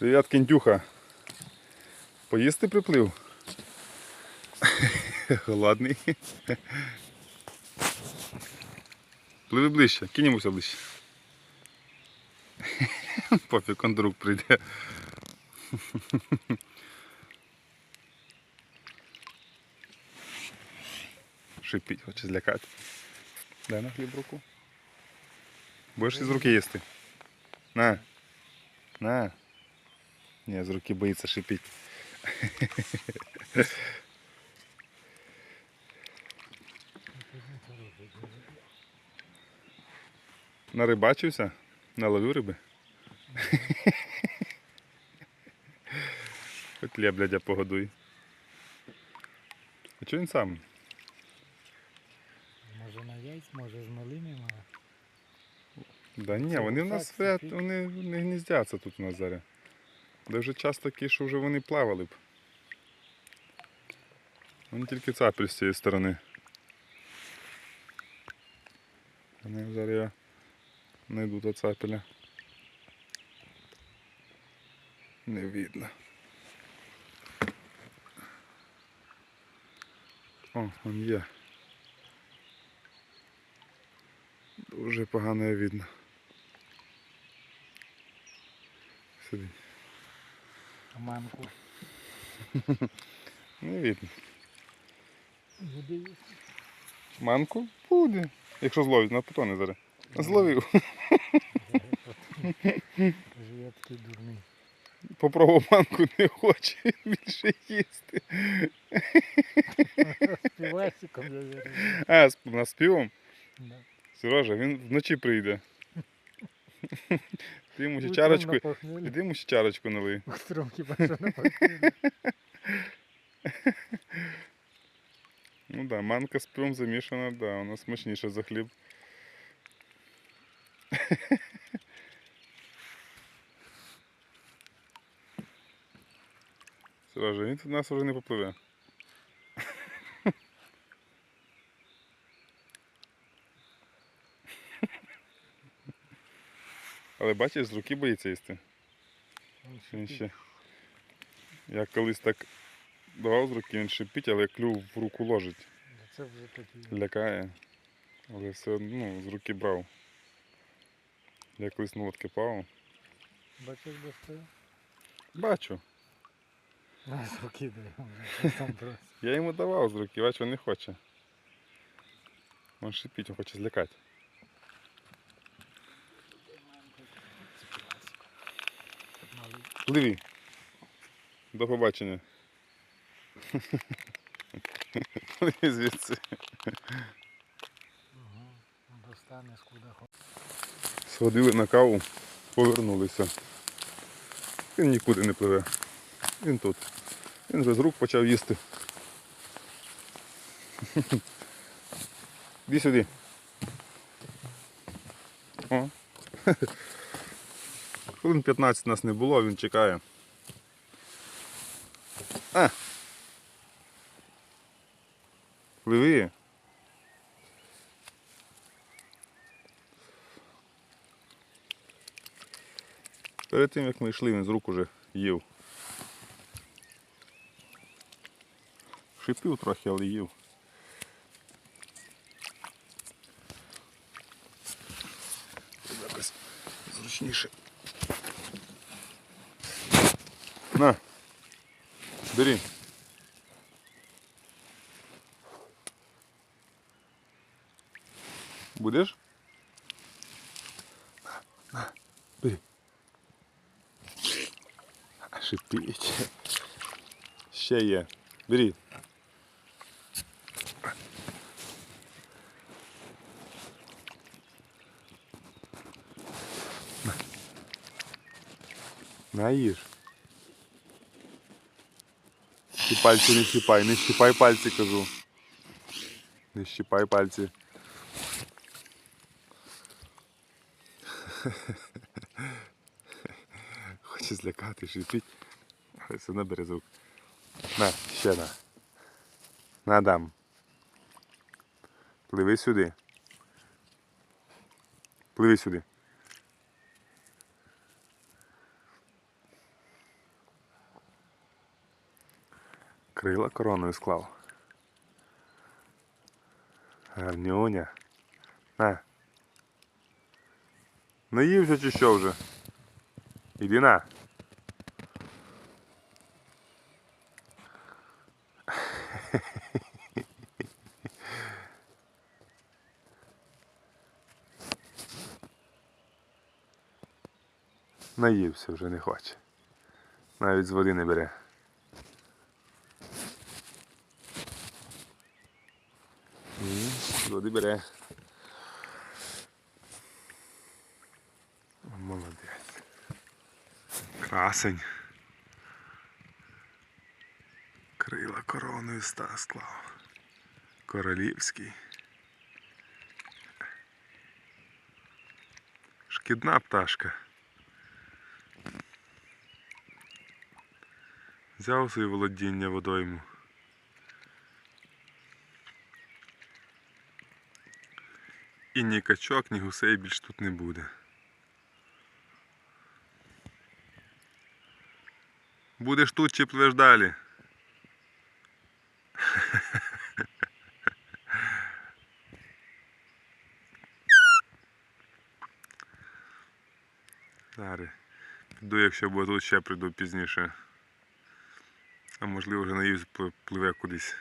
Привіт, кентюха. Поїсти приплив? Голодний. Пливи ближче, кинемося ближче. Пофіг, он друг прийде. Шипіть, хоче злякати. Дай на хліб руку. Будеш із руки їсти? На. На. Ні, з руки боїться шипіть. Нарибачився? Наловив риби? Хоч леблядя погодуй. А чого він сам? Може на яйць, може з малими мала. Да ні, вони в нас вони не гніздяться тут у нас зараз. Де вже час такий, що вже вони плавали б. Вони тільки цапель з цієї сторони. Вони зараз я знайду до цапеля. Не видно. О, он є. Дуже погано видно. Сиди. А мамку Не видно. буде їсти. Манку буде. Якщо зловить, на потоне зараз. Зловив. Каже, я такий дурний. Попробував манку, не хоче більше їсти. Співасиком вірю. А, з на співом? Да. Сережа, він вночі прийде. Ти йому ще Утром чарочку. на. Іди йому ще чарочку налий. Утром хіба що на похміллі. Ну да, манка з пивом замішана, да, вона смачніша за хліб. Сережа, він тут нас вже не попливе. Але бачиш, з руки боїться їсти. Він ще. Я колись так давав з руки, він шипить, але клюв в руку ложить. Це вже такий. Лякає. Але все одно ну, з руки брав. Я колись на лодки плавав. Бачиш, де стоїть? Бачу. Руки дай. вже, Сам просить. Я йому давав з руки, бачу, він не хоче. Він шипить, він хоче злякати. Малий. До побачення. Звідси. Сходили на каву, повернулися. Він нікуди не пливе. Він тут. Він вже з рук почав їсти. Іди сюди. О. Хвилин 15 нас не було, він чекає. А! Пливи. Перед тим як ми йшли, він з рук уже їв. Шипів трохи, але їв. Якось зручніше. На. Бери. Будеш? На, на, бери. Шипіть. Ще є. Бери. На їж. Ти пальці не щипай, не щипай пальці, кажу. Не щипай пальці. Хоче злякати, шипіть. Все одно бере з. На, ще на. На дам. Пливи сюди. Пливи сюди. Крила короною склав. Гарнюня. На. Наївся чи що вже? Іди на. Наївся вже не хоче. Навіть з води не бере. Ні, з води бере. Молодець. Красень. Крила короною ста склав. Королівський. Шкідна пташка. Взяв своє володіння водойму. І ні качок, ні гусей більш тут не буде. Будеш тут чи пливеш далі? Зараз. Піду, якщо буде тут ще прийду пізніше. А можливо вже наївсь пливе кудись.